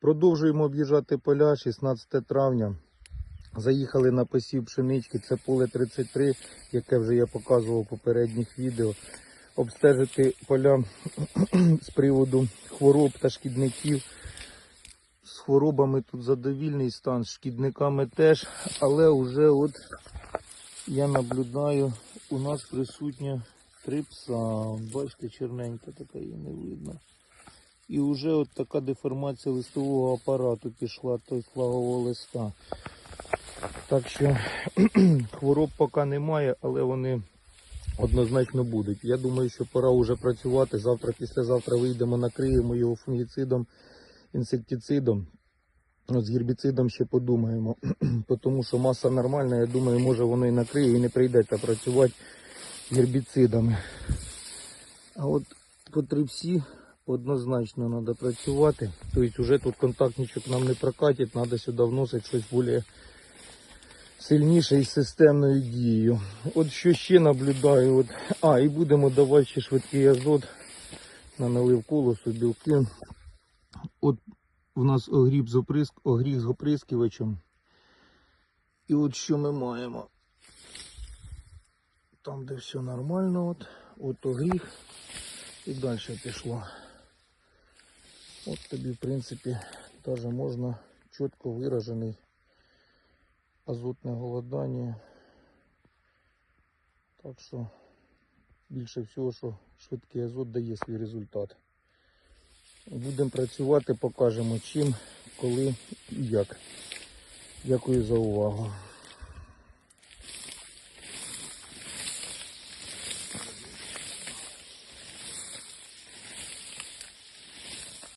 Продовжуємо об'їжджати поля 16 травня. Заїхали на посів пшенички, це поле 33, яке вже я показував у попередніх відео. Обстежити поля з приводу хвороб та шкідників. З хворобами тут задовільний стан, з шкідниками теж, але вже от я наблюдаю, у нас присутня три пса. Бачите, черненька така її не видно. І вже от така деформація листового апарату пішла, той флагового листа. Так що хвороб поки немає, але вони однозначно будуть. Я думаю, що пора вже працювати. Завтра, післязавтра вийдемо, накриємо його фунгіцидом, інсектицидом. З гербіцидом ще подумаємо. Тому що маса нормальна, я думаю, може воно і накриє і не прийдеться працювати гербіцидами. А от по трипсі однозначно треба працювати. Тобто вже тут контактничок нам не прокатить, треба сюди вносити щось більш сильніше і системною дією. От що ще наблюдаю. От, а, і будемо давати ще швидкий азот на налив колосу, білки. От у нас огріб з оприск, огріх з оприскувачем. І от що ми маємо. Там, де все нормально, от, от огріх. І далі пішло. От тобі, в принципі, теж можна чітко виражений азотне голодання. Так що більше всього, що швидкий азот дає свій результат. Будемо працювати, покажемо чим, коли і як. Дякую за увагу.